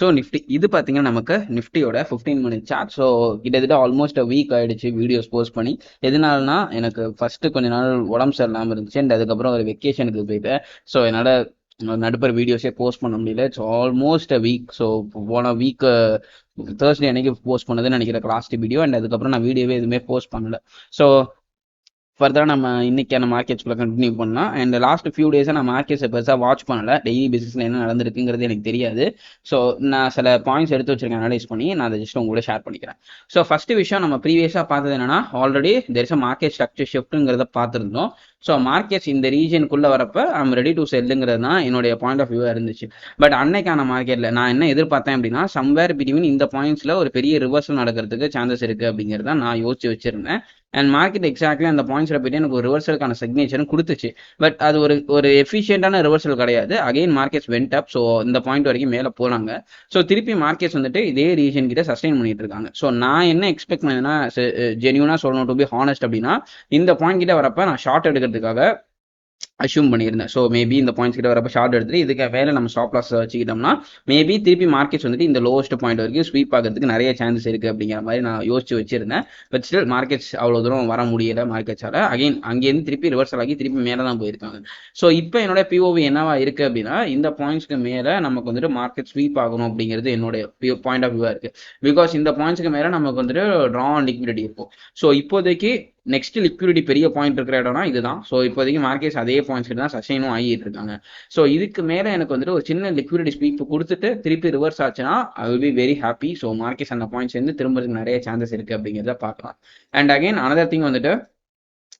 So Nifty இது பார்த்தீங்கன்னா நமக்கு நிஃப்டியோட ஃபிஃப்டீன் மினிட் சார்ட் ஸோ கிட்டத்தட்ட ஆல்மோஸ்ட் வீக் ஆயிடுச்சு வீடியோஸ் போஸ்ட் பண்ணி. எதனாலனா எனக்கு ஃபர்ஸ்ட் கொஞ்ச நாள் உடம்பு சரியில்லாமல் இருந்துச்சு. அண்ட் அதுக்கப்புறம் ஒரு வெக்கேஷனுக்கு போயிட்டேன். ஸோ என்னால் நடுப்புற வீடியோஸே போஸ்ட் பண்ண முடியல. So almost a week so போன வீக் தேர்ஸ்டே அன்னைக்கு போஸ்ட் பண்ணதுன்னு நினைக்கிற லாஸ்ட் வீடியோ அண்ட் அதுக்கப்புறம் நான் வீடியோவே எதுவுமே போஸ்ட் பண்ணல. ஸோ ஃபர்தராக நம்ம இன்னைக்கான மார்க்கெட்ஸ்குள்ள கண்டினியூ பண்ணலாம். அண்ட் லாஸ்ட் ஃபியூ டேஸாக நான் மார்க்கெட்ஸை பெருசாக வாட்ச் பண்ணல. டெய்லி பேசிஸில் என்ன நடந்திருக்குங்கிறது எனக்கு தெரியாது. ஸோ நான் சில பாயிண்ட்ஸ் எடுத்து வச்சிருக்கேன் அனலைஸ் பண்ணி நான் அதை ஜஸ்ட் உங்களோட ஷேர் பண்ணிக்கிறேன். ஸோ ஃபர்ஸ்ட் விஷயம் நம்ம ப்ரீவியஸாக பார்த்தது என்னன்னா already there is a market structure ஷிஃப்ட்டுங்கிறத பார்த்துருந்தோம். ஸோ மார்க்கெட்ஸ் இந்த ரீஜனுக்குள்ளே வரப்ப ஐம் ரெடி டு செல்லுங்கிறது தான் என்னுடைய பாயிண்ட் ஆஃப் வியூவாக இருந்துச்சு. பட் அன்னைக்கான மார்க்கெட்டில் நான் என்ன எதிர்பார்த்தேன் அப்படின்னா சம்வேர் பிட்வீன் இந்த பாயிண்ட்ஸில் ஒரு பெரிய ரிவர்சல் நடக்கிறதுக்கு சான்சஸ் இருக்குது அப்படிங்கிறத நான் யோசிச்சு வச்சிருந்தேன். அண்ட் மார்க்கெட் எக்ஸாக்ட்லி அந்த பாயிண்ட்ஸில் போயிட்டு எனக்கு ஒரு ரிவர்சலுக்கான சிக்னேச்சரும் கொடுத்துச்சு. பட் அது ஒரு ஒரு எஃபிஷியண்டான ரிவர்சல் கிடையாது. Again markets went up so இந்த பாயிண்ட் வரைக்கும் மேலே போனாங்க. ஸோ திருப்பி மார்க்கெட்ஸ் வந்துட்டு இதே ரீஜன் கிட்ட சஸ்டைன் பண்ணிட்டு இருக்காங்க. ஸோ நான் என்ன எக்ஸ்பெக்ட் பண்ணேன்னா ஜென்யூனாக சொல்லணும் டு பி ஹானஸ்ட் அப்படின்னா இந்த பாயிண்ட் கிட்ட வரப்ப நான் ஷார்ட் எடுக்கிறதுக்காக அஷ்யூம் பண்ணியிருந்தேன். ஸோ மேபி இந்த பாயிண்ட்ஸ் கிட்ட வரப்ப ஷார்ட் எடுத்துட்டு இதுக்கு வேலை நம்ம ஸ்டாப் லாஸ் வச்சுக்கிட்டோம்னா மேபி திருப்பி மார்க்கெட்ஸ் வந்துட்டு இந்த லோவஸ்ட் பாயிண்ட் வரைக்கும் ஸ்வீப் ஆகிறதுக்கு நிறைய சான்சஸ் இருக்கு அப்படிங்கிற மாதிரி நான் யோசிச்சு வச்சிருந்தேன். பட் ஸ்டில் மார்க்கெட்ஸ் அவ்வளோ தூரம் வர முடியல மார்க்கெட்ஸால அகைன் அங்கேருந்து திருப்பி ரிவர்சல் ஆகி திருப்பி மேலே தான் போயிருக்காங்க. ஸோ இப்போ என்னோட பிஓவி என்னவா இருக்கு அப்படின்னா இந்த பாயிண்ட்ஸ்க்கு மேலே நமக்கு வந்துட்டு மார்க்கெட் ஸ்வீப் ஆகணும் அப்படிங்கிறது என்னுடைய பாயிண்ட் ஆஃப் வியூவாக இருக்கு. பிகாஸ் இந்த பாயிண்ட்ஸ்க்கு மேலே நமக்கு வந்துட்டு ட்ரா லிக்விடிட்டி இருக்கும் ஸோ இப்போதைக்கு நெக்ஸ்ட் லிக்விடிட்டி பெரிய பாயிண்ட் இருக்கிற இடம்னா இதுதான். ஸோ இப்போதைக்கு மார்க்கெட்ஸ் அதே பாயிண்ட்ஸ் தான் சஸ்டைனும் ஆகிட்டு இருக்காங்க. ஸோ இதுக்கு மேலே எனக்கு வந்துட்டு ஒரு சின்ன லிக்விடிட்டி ஸ்பீக் கொடுத்துட்டு திருப்பி ரிவர்ஸ் ஆச்சுன்னா I will be very happy so markets அந்த பாயிண்ட்ஸ் வந்து திரும்ப நிறைய சான்சஸ் இருக்கு அப்படிங்கிறத பார்க்கலாம். அண்ட் அகைன் அனதர் திங் வந்துட்டு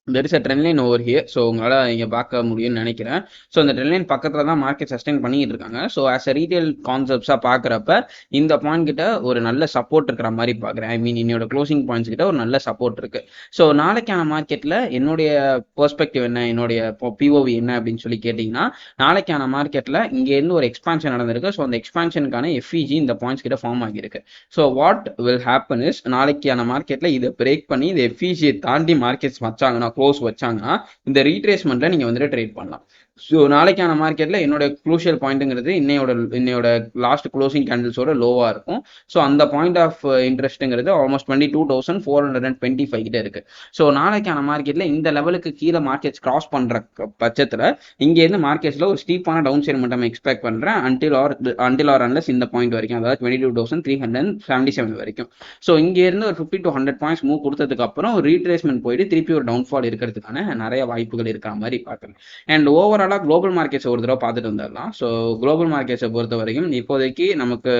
there is a trend line over here so உங்களால் இங்கே பார்க்க முடியும்னு நினைக்கிறேன். ஸோ அந்த ட்ரெண்ட் லைன் பக்கத்தில் தான் மார்க்கெட் சஸ்டைன் பண்ணிட்டு இருக்காங்க. ஸோ ஆஸ் அ ரீட்டைல் கான்செப்ட்ஸாக பார்க்குறப்ப இந்த பாயிண்ட் கிட்ட ஒரு நல்ல சப்போர்ட் இருக்கிற மாதிரி பார்க்குறேன். ஐ மீன் என்னோட க்ளோசிங் பாயிண்ட்ஸ் கிட்ட ஒரு நல்ல சப்போர்ட் இருக்கு. ஸோ நாளைக்கான மார்க்கெட்டில் என்னுடைய பெர்ஸ்பெக்டிவ் என்ன? என்னுடைய பிஓவி என்ன அப்படின்னு சொல்லி கேட்டிங்கன்னா நாளைக்கான மார்க்கெட்டில் இங்கேருந்து ஒரு எக்ஸ்பான்ஷன் நடந்திருக்கு. ஸோ அந்த எக்ஸ்பான்ஷனுக்கான எஃப்இஜி இந்த பாயிண்ட்ஸ் கிட்ட ஃபார்ம் ஆகியிருக்கு. So what will happen is நாளைக்கான மார்க்கெட்டில் இதை பிரேக் பண்ணி இந்த எஃப்இஜியை தாண்டி மார்க்கெட்ஸ் வச்சாங்கன்னா க்ளோஸ் வச்சாங்கன்னா இந்த ரீட்ரேஸ்மெண்ட்டில் நீங்கள் வந்துட்டு ட்ரேட் பண்ணலாம். ஸோ நாளைக்கான மார்க்கெட்டில் என்னோட க்ளூஷியல் பாயிண்ட்டுங்கிறது இன்னையோட இன்னையோட லாஸ்ட் க்ளோசிங் கேண்டில்ஸோட லோவாக இருக்கும். ஸோ அந்த point of இன்ட்ரெஸ்ட்டுங்கிறது almost twenty two thousand four hundred and twenty five கிட்ட இருக்கு. ஸோ நாளைக்கான மார்க்கெட்டில் இந்த லெவலுக்கு கீழே மார்க்கெட்ஸ் கிராஸ் பண்ணுற பட்சத்தில் இங்கேருந்து மார்க்கெட்ஸில் ஒரு ஸ்டீப்பான டவுன் சைட் மட்டும் எக்ஸ்பெக்ட் பண்ணுறேன் until or until or unless இந்த பாயிண்ட் வரைக்கும் அதாவது twenty two thousand three hundred seventy seven வரைக்கும். ஸோ இங்கேருந்து ஒரு fifty to hundred points move கொடுத்ததுக்கு அப்புறம் ரீட்ரேஸ்மெண்ட் போயிட்டு திருப்பி ஒரு டவுன்ஃபால் இருக்கிறதுக்கான நிறைய வாய்ப்புகள் இருக்கிற மாதிரி பார்க்குறேன். அண்ட் ஓவரால் ஓவராலாக குளோபல் மார்க்கெட்ஸை ஒரு தடவை பார்த்துட்டு வந்துடலாம். ஸோ குளோபல் மார்க்கெட்ஸை பொறுத்த வரைக்கும் இப்போதைக்கு நமக்கு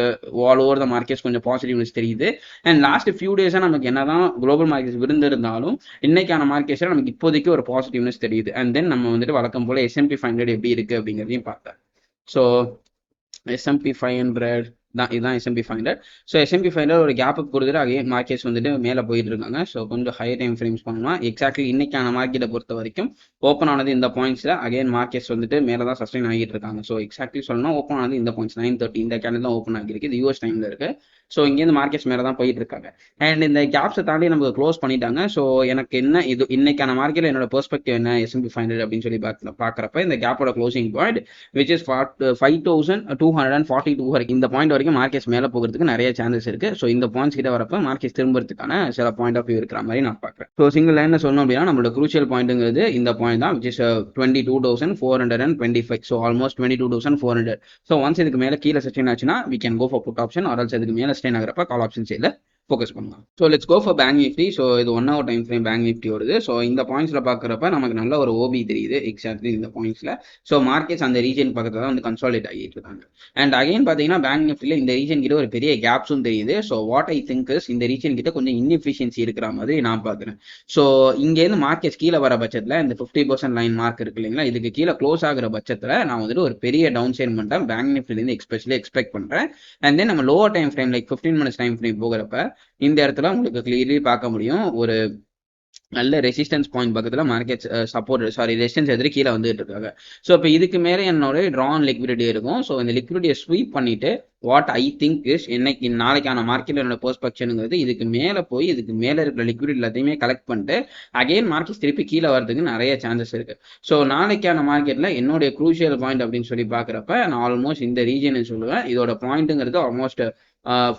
ஆல் ஓவர் த மார்க்கெட்ஸ் கொஞ்சம் பாசிட்டிவ்னஸ் தெரியுது. அண்ட் லாஸ்ட் ஃபியூ டேஸாக நமக்கு என்னதான் குளோபல் மார்க்கெட்ஸ் விருந்திருந்தாலும் இன்னைக்கான மார்க்கெட்ஸில் நமக்கு இப்போதைக்கு ஒரு பாசிட்டிவ்னஸ் தெரியுது. அண்ட் தென் நம்ம வந்துட்டு வழக்கம் போல எஸ்எம்பி ஃபைவ் ஹண்ட்ரட் எப்படி இருக்கு அப்படிங்கிறதையும் பார்த்தேன் ஸோ எஸ்எம்பி ஃபைவ் ஹண்ட்ரட் தான் இதுதான் SMP finder so SMP finder ஒரு கேப்புக்கு கொடுத்துட்டு அகைன் மார்க்கெட்ஸ் வந்துட்டு மேலே போயிட்டு இருக்காங்க. ஸோ கொஞ்சம் ஹை டைம் ஃப்ரேம்ஸ் பண்ணலாம். எக்ஸாக்ட்லி இன்னைக்கான மார்க்கெட்டை பொறுத்த வரைக்கும் ஓப்பன் ஆனது இந்த பாயிண்ட்ஸில் அகைன் மார்க்கெட்ஸ் வந்துட்டு மேலே தான் சஸ்டைன் ஆகிட்டு இருக்காங்க. ஸோ எக்ஸாக்ட்லி சொல்லணும் ஓப்பன் ஆனது இந்த பாயிண்ட்ஸ் நைன் தேர்ட்டி இந்த கேண்டில் தான் ஓப்பன் ஆகிருக்கு இது யூஎஸ் டைமில் இருக்கு. ஸோ இங்கேருந்து மார்க்கெட்ஸ் மேலே தான் போயிட்டு இருக்காங்க அண்ட் இந்த கேப்ஸை தாண்டி நமக்கு க்ளோஸ் பண்ணிட்டாங்க. ஸோ எனக்கு என்ன இது இன்னைக்கான மார்க்கெட்டில் என்னோட பெர்ஸ்பெக்டிவ் என்ன எஸ்எம்பி ஃபைவ் ஹண்ட்ரட் அப்படின்னு சொல்லி பார்க்க பார்க்குறப்ப இந்த கேப்போட closing point which is five thousand two hundred and forty two வரைக்கும் இந்த பாயிண்ட் வரைக்கும் மார்க்கெட்ஸ் மேலே போகிறதுக்கு நிறைய சான்சஸ் இருக்கு. ஸோ இந்த பாயிண்ட்ஸ் கிட்ட வரப்ப மார்க்கெட்ஸ் திரும்புறதுக்கான சில பாயிண்ட் ஆஃப் வியூ இருக்கிற மாதிரி நான் பார்க்குறேன் ஸோ சிங்கிள் லைனில் சொன்னோம் அப்படின்னா நம்மளோட குரூஷியல் பாயிண்ட்டுங்கிறது இந்த பாயிண்ட் தான் which is twenty two thousand four hundred and twenty five so almost twenty two thousand four hundred so once இதுக்கு மேலே கீழே சஸ்டெயின் ஆச்சுன்னா we can go for put option or else இதுக்கு மேலே ஸ்டெயின் ஆகிறப்ப call option சைடில் focus பண்ணலாம். So let's go for Bank Nifty so இது one hour time frame Bank Nifty வருது ஸோ இந்த பாயிண்ட்ஸில் பார்க்குறப்ப நமக்கு நல்ல ஒரு ஓபி தெரியுது. எக்ஸாக்ட்லி இந்த பாயிண்ட்ஸில் ஸோ மார்க்கெட்ஸ் அந்த ரீஜன் பக்கத்தில் தான் வந்து கன்சாலிட் ஆகிட்டு இருக்காங்க. அண்ட் அகைன் பார்த்தீங்கன்னா பேங்க் நிஃப்டியில் இந்த ரீஜன் கிட்ட ஒரு பெரிய கேப்ஸும் தெரியுது. So what I think is இந்த ரீஜன் கிட்ட கொஞ்சம் இன்எஃபிஷியன்சி இருக்கிற மாதிரி நான் பார்க்குறேன் ஸோ இங்கேருந்து மார்க்கெட்ஸ் கீழே வர பட்சத்தில் இந்த ஃபிஃப்டி பர்சன்ட் லைன் மார்க் இருக்கு இல்லைங்களா? இதுக்கு கீழே க்ளோஸ் ஆகிற பட்சத்தில் நான் வந்துட்டு ஒரு பெரிய டவுன் சைன் மட்டும் பேங்க் நிஃப்டிலேருந்து எக்ஸ்பெஷலி எக்ஸ்பெக்ட் பண்ணுறேன் அண்ட் தென் நம்ம lower time frame like fifteen minutes time frame போகிறப்ப இந்த இடத்துல உங்களுக்கு கிளியர்லி பார்க்க முடியும். ஒரு நல்ல ரெசிஸ்டன்ஸ் பாயிண்ட் பக்கத்தில் மார்க்கெட் சப்போர்ட் சாரி ரெசிஸ்டன்ஸ் எதிரி கீழே வந்துட்டு இருக்காங்க. ஸோ இப்போ இதுக்கு மேலே என்னோட ட்ரான் லிக்விடிட்டி இருக்கும். ஸோ இந்த லிக்விடிட்டியை ஸ்வீப் பண்ணிட்டு வாட் ஐ திங்க் இஸ் என்னைக்கு நாளைக்கான மார்க்கெட்ல என்னோட பெர்ஸ்பெக்ஷனுங்கிறது இதுக்கு மேலே போய் இதுக்கு மேலே இருக்கிற லிக்விடிட்டி எல்லாத்தையுமே கலெக்ட் பண்ணிட்டு அகைன் மார்க்கெட் திருப்பி கீழே வரதுக்கு நிறைய சான்சஸ் இருக்கு. ஸோ நாளைக்கான மார்க்கெட்டில் என்னுடைய க்ரூஷியல் பாயிண்ட் அப்படின்னு சொல்லி பார்க்குறப்ப நான் ஆல்மோஸ்ட் இந்த ரீஜன் சொல்லுவேன். இதோட பாயிண்ட்டுங்கிறது almost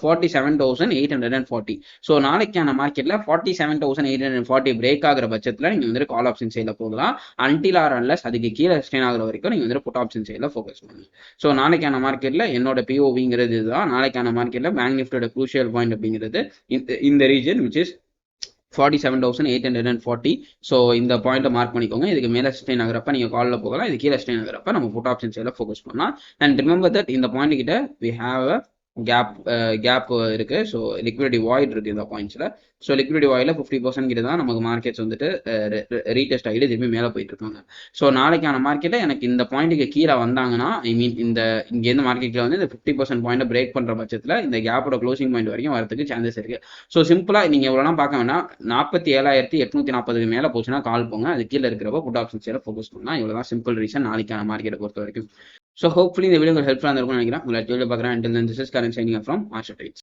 forty seven thousand eight hundred and forty so நாளைக்கான மார்க்கெட்டில் forty seven thousand eight hundred forty break ஆகிற பட்சத்தில் நீங்கள் வந்து கால் ஆப்ஷன் சைடில் போகலாம். அன்டில் ஆர் அன்லஸ் அதுக்கு கீழே ஸ்டெயின் ஆகிற வரைக்கும் நீங்கள் வந்து புட் ஆப்ஷன் சைடில் ஃபோக்கஸ் பண்ணுங்க ஸோ நாளைக்கான மார்க்கெட்டில் என்னோட பிஓவிங்கிறது இதுதான். நாளைக்கான மார்க்கெட்டில் பேங்க் நிஃப்டோட க்ரூஷியல் பாயிண்ட் அப்படிங்கிறது இந்த இந்த region which is forty seven thousand eight hundred and forty so இந்த பாயிண்ட்டை மார்க் பண்ணிக்கோங்க. இதுக்கு மேலே ஸ்டெயின் ஆகிறப்ப நீங்கள் காலில் போகலாம். இது கீழே ஸ்டெயின் ஆகிறப்ப நம்ம ஃபுட் ஆப்ஷன் சைடில் ஃபோக்கஸ் பண்ணலாம். அண்ட் ரிமெம்பர் தட் இந்த பாயிண்ட் கிட்ட we have a gap gap இருக்கு. ஸோ லிக்விடிட்டி வாய்ட் இருக்கு இந்த பாயிண்ட்ஸில் ஸோ லிக்விடிட்டி வாயில் ஃபிஃப்டி பர்சன்ட் கிட்ட தான் நமக்கு மார்க்கெட்ஸ் வந்துட்டு ரீடெஸ்ட் ஆகிட்டு திரும்பி மேலே போயிட்டு இருக்காங்க. ஸோ நாளைக்கான மார்க்கெட்டில் எனக்கு இந்த பாயிண்ட்டுக்கு கீழே வந்தாங்கன்னா ஐ மீன் இந்த இங்கேருந்து மார்க்கெட்டில் வந்து இந்த ஃபிஃப்டி பர்சன்ட் பாயிண்ட்டை பிரேக் பண்ணுற பட்சத்தில் இந்த கேப்போட க்ளோசிங் பாயிண்ட் வரைக்கும் வரதுக்கு சான்சஸ் இருக்கு. ஸோ சிம்பிளாக நீங்கள் எவ்வளோனா பார்க்க வேணா நாற்பத்தி ஏழாயிரத்தி எட்நூத்தி நாற்பதுக்கு மேலே போச்சுன்னா கால் போங்க. அது கீழே இருக்கிறப்ப புட் ஆப்ஷன்ஸ் ஃபோக்கஸ் பண்ணலாம். இவ்வளோ தான் சிம்பிள் ரீசன் நாளைக்கான மார்க்கெட்டை பொறுத்த வரைக்கும் ஸோ ஹோப்ஃபுல்லி இந்த வீடியோ உங்களுக்கு ஹெல்ப்ஃபுல்லாக இருக்கும்னு நினைக்கிறேன் உங்களை வீடியோ பார்க்குறேன் and this is current signing from Master Trades